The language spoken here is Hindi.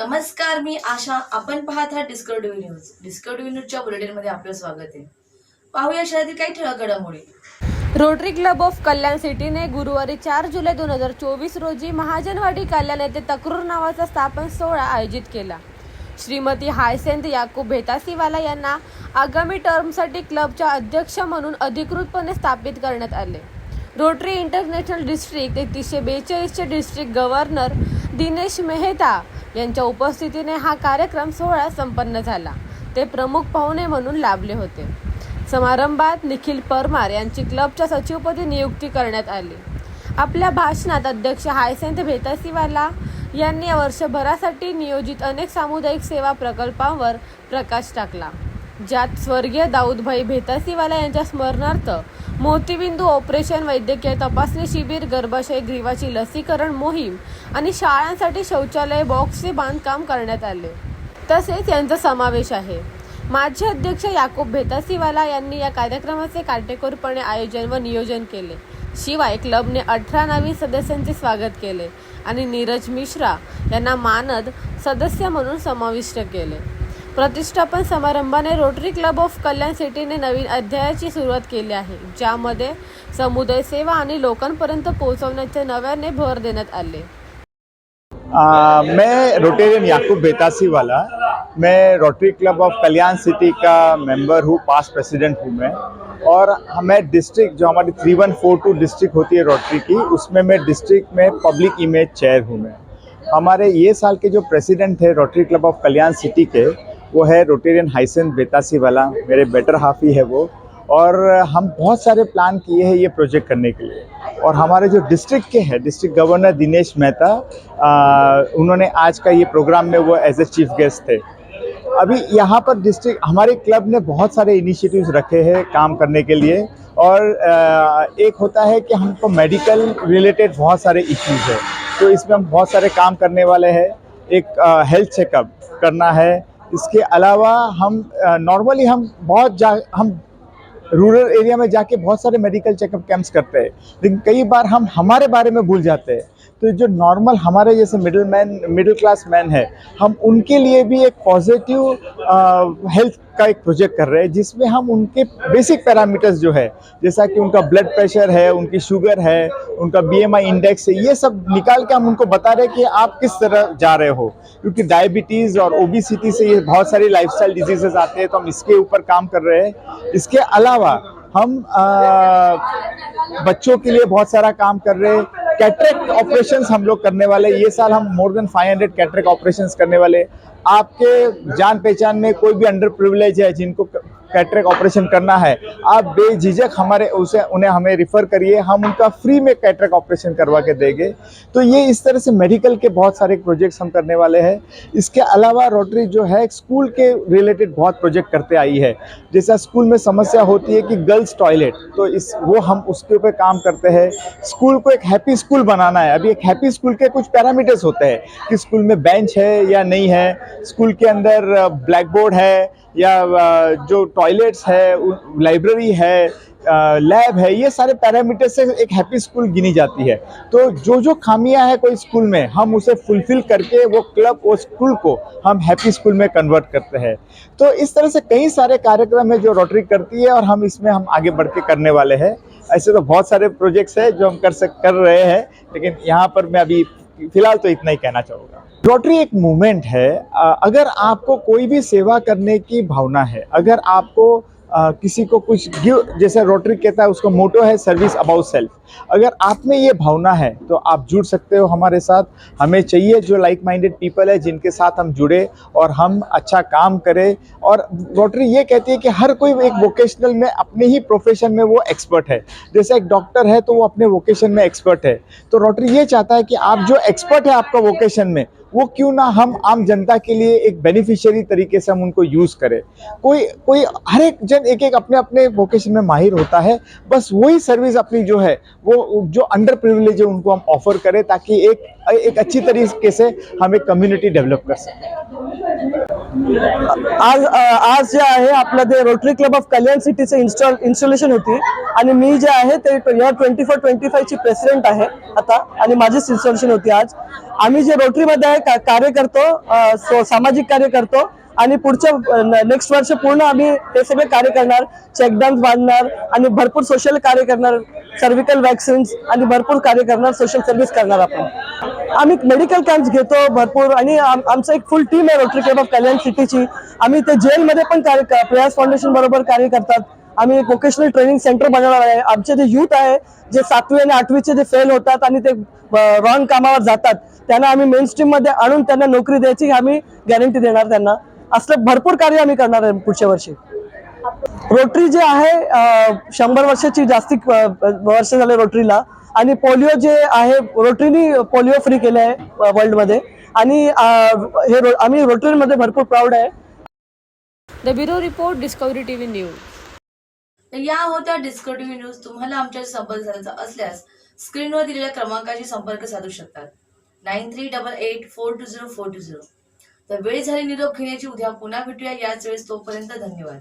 नमस्कार मी आशा. आपण पाहत आहात डिस्कवरी न्यूज डिस्कवरी न्यूजच्या बुलेटिनमध्ये आपलं स्वागत आहे. पाहूया शहरातील काही ठळक घडामोडी रोटरी क्लब ऑफ कल्याण सिटीने गुरुवारी चार जुलै दोन हजार चोवीस रोजी महाजनवाडी कल्याण येथे तक्रूर नावाचा स्थापन सोहळा आयोजित केला. श्रीमती हायसेंत याकूब भेतासीवाला यांना आगामी टर्मसाठी क्लबच्या अध्यक्ष म्हणून अधिकृतपणे स्थापित करण्यात आले. रोटरी इंटरनॅशनल डिस्ट्रिक्ट एकतीसशे बेचाळीसचे डिस्ट्रिक्ट गव्हर्नर दिनेश मेहता यांच्या उपस्थितीने हा कार्यक्रम सोहळा संपन्न झाला. ते प्रमुख पाहुणे म्हणून लाभले होते. समारंभात निखिल परमार यांची क्लबच्या सचिवपदी नियुक्ती करण्यात आली. आपल्या भाषणात अध्यक्ष हायसेंत भेतासीवाला यांनी वर्षभरासाठी नियोजित अनेक सामुदायिक सेवा प्रकल्पांवर प्रकाश टाकला. ज्यात स्वर्गीय दाऊदभाई भेतासीवाला यांच्या स्मरणार्थ मोतीबिंदू ऑपरेशन वैद्यकीय तपासणी शिबिर गर्भाशय ग्रीवाची लसीकरण मोहीम आणि शाळांसाठी शौचालय बॉक्सचे बांधकाम करण्यात आले. तसेच यांचा समावेश आहे. माजी अध्यक्ष याकूब भेतासीवाला यांनी या कार्यक्रमाचे काटेकोरपणे आयोजन व नियोजन केले. शिवाय क्लबने अठरा नवीन सदस्यांचे स्वागत केले आणि नीरज मिश्रा यांना मानद सदस्य म्हणून समाविष्ट केले. प्रतिष्ठापन समारंभाने रोटरी क्लब ऑफ़ कल्याण सिटीने नवीन अध्यायाची सुरुवात केली आहे ज्यामध्ये समुदाय सेवा आणि लोकांपर्यंत पोहोचवण्याचे नव्याने भर देण्यात आले. आ, मैं रोटेरियन याकूब बेतासी वाला मैं Rotary club of Kalyan city का मेंबर हूँ पास प्रेसिडेंट हूँ मैं और हमें डिस्ट्रिक्ट जो हमारी three one four two district होती है रोटरी की उसमें मैं डिस्ट्रिक्ट में पब्लिक इमेज चेयर हूँ मैं। हमारे ये साल के जो प्रेसिडेंट थे Rotary club of Kalyan city के वो है रोटेरियन हाइसन बेतासी वाला, मेरे बेटर हाफी है वो। और हम बहुत सारे प्लान किए हैं ये प्रोजेक्ट करने के लिए। और हमारे जो डिस्ट्रिक्ट के हैं, डिस्ट्रिक्ट गवर्नर दिनेश मेहता उन्होंने आज का ये प्रोग्राम में वो एज ए चीफ गेस्ट थे। अभी यहाँ पर डिस्ट्रिक्ट हमारे क्लब ने बहुत सारे इनिशिएटिव्स रखे हैं काम करने के लिए। और एक होता है कि हमको मेडिकल रिलेटेड बहुत सारे इश्यूज़ है। तो इसमें हम बहुत सारे काम करने वाले हैं। एक हेल्थ चेकअप करना है। इसके अलावा हम नॉर्मली हम बहुत जा, हम रूरल एरिया में जाके बहुत सारे मेडिकल चेकअप कैंप्स करते हैं, लेकिन कई बार हम हमारे बारे में भूल जाते हैं। तो जो नॉर्मल हमारे जैसे middle man middle class man है, हम उनके लिए भी एक पॉजिटिव हेल्थ का एक प्रोजेक्ट कर रहे हैं जिसमें हम उनके बेसिक पैरामीटर्स जो है जैसा कि उनका ब्लड प्रेशर है उनकी शुगर है उनका बीएमआई इंडेक्स है ये सब निकाल के हम उनको बता रहे हैं कि आप किस तरह जा रहे हो। क्योंकि डायबिटीज़ और ओबिसिटी से ये बहुत सारी लाइफस्टाइल डिजीजेस आते हैं तो हम इसके ऊपर काम कर रहे हैं। इसके अलावा हम आ, बच्चों के लिए बहुत सारा काम कर रहे हैं। कैटरेक्ट ऑपरेशंस हम लोग करने वाले ये साल हम मोर देन 500 कैटरेक्ट ऑपरेशंस करने वाले आपके जान पहचान में कोई भी अंडर प्रिविलेज है जिनको कैटरेक्ट ऑपरेशन करना है। आप बेझिझक हमारे उसे, उन्हें हमें रिफ़र करिए, हम उनका फ्री में कैटरेक्ट ऑपरेशन करवा के देंगे। तो ये इस तरह से मेडिकल के बहुत सारे प्रोजेक्ट्स हम करने वाले हैं। इसके अलावा रोटरी जो है स्कूल के रिलेटेड बहुत प्रोजेक्ट करते आई है। जैसा स्कूल में समस्या होती है कि गर्ल्स टॉयलेट तो इस, वो हम उसके ऊपर काम करते हैं। स्कूल को एक हैप्पी स्कूल बनाना है। अभी एक हैप्पी स्कूल के कुछ पैरामीटर्स होते हैं कि स्कूल में बेंच है या नहीं है। स्कूल के अंदर ब्लैक बोर्ड है या जो टॉयलेट्स है लाइब्रेरी है लैब है, ये सारे पैरामीटर से एक हैप्पी स्कूल गिनी जाती है। तो जो जो खामियाँ है कोई स्कूल में, हम उसे फुलफिल करके वो क्लब वो स्कूल को हम हैप्पी स्कूल में कन्वर्ट करते हैं। तो इस तरह से कई सारे कार्यक्रम है जो रोटरी करती है और हम इसमें हम आगे बढ़ के करने वाले हैं। ऐसे तो बहुत सारे प्रोजेक्ट्स हैं जो हम कर सक, कर रहे हैं, लेकिन यहाँ पर मैं अभी फ़िलहाल तो इतना ही कहना चाहूँगा। रोटरी एक मूवमेंट है। अगर आपको कोई भी सेवा करने की भावना है, अगर आपको किसी को कुछ गिव, जैसे रोटरी कहता है, उसका मोटो है सर्विस अबाउट सेल्फ अगर आप में ये भावना है तो आप जुड़ सकते हो हमारे साथ। हमें चाहिए जो लाइक माइंडेड पीपल है, जिनके साथ हम जुड़े और हम अच्छा काम करें। और रोटरी ये कहती है कि हर कोई एक वोकेशनल में अपने ही प्रोफेशन में वो एक्सपर्ट है। जैसे एक डॉक्टर है तो वो अपने वोकेशन में एक्सपर्ट है। तो रोटरी ये चाहता है कि आप जो एक्सपर्ट है आपका वोकेशन में वो क्यों ना हम आम जनता के लिए एक बेनिफिशियरी तरीके से हम उनको यूज़ करें। कोई कोई, हर एक जन एक एक अपने अपने वोकेशन में माहिर होता है, बस वही सर्विस अपनी जो है, वो, जो अंडर प्रिविलेज है उनको हम ऑफ़र करें ताकि एक एक अच्छी तरीके से हम एक कम्युनिटी डेवलप कर सकें। आज आज जे आहे आपलं ते रोटरी क्लब ऑफ कल्याण सिटीचं इन्स्टॉल इन्स्टॉलेशन होती. आणि मी जे आहे ते या ट्वेंटी फोर ट्वेंटी फायची प्रेसिडेंट आहे आता. आणि माझीच इन्स्टॉलेशन होती आज. आम्ही जे रोटरीमध्ये आहे का- कार्य करतो सामाजिक कार्य करतो. आणि पुढच्या नेक्स्ट वर्ष पूर्ण आम्ही हे सगळे कार्य करणार. चेकडॅम्स बांधणार आणि भरपूर सोशल कार्य करणार. सर्विकल वॅक्सिन्स आणि भरपूर कार्य करणार. सोशल सर्व्हिस करणार आपण. आम्ही मेडिकल कॅम्प्स घेतो भरपूर आणि आमचं एक फुल टीम आहे रोटरी क्लब ऑफ कल्याण सिटीची आम्ही ते जेलमध्ये पण कार्य प्रयास फाउंडेशन बरोबर कार्य करतात. आम्ही एक वोकेशनल ट्रेनिंग सेंटर बनवणार आहे. आमचे जे युथ आहे जे सातवी आणि आठवीचे जे फेल होतात आणि ते रॉंग कामावर जातात त्यांना आम्ही मेन स्ट्रीममध्ये आणून त्यांना नोकरी द्यायची आम्ही गॅरंटी देणार त्यांना. असलं भरपूर कार्य आम्ही करणार आहे पुढच्या वर्षी. रोटरी जे आहे शंभर वर्षाची जास्ती वर्ष झाले रोटरीला आणि पोलिओ जे आहे रोटरीनी पोलिओ फ्री केलं आहे वर्ल्डमध्ये आणि हे रो- आम्ही रोटरीमध्ये भरपूर प्राऊड आहे. The bureau report Discovery TV news. या होत्या डिस्कटिव्ह न्यूज. तुम्हाला आमच्याशी संपर्क साधायचा असल्यास स्क्रीनवर दिलेल्या क्रमांकाशी संपर्क साधू शकतात. Nine three double eight four two zero four two zero. तर वेळ झाली निरोप घेण्याची. उद्या पुन्हा भेटूया. याच वेळेस तोपर्यंत धन्यवाद.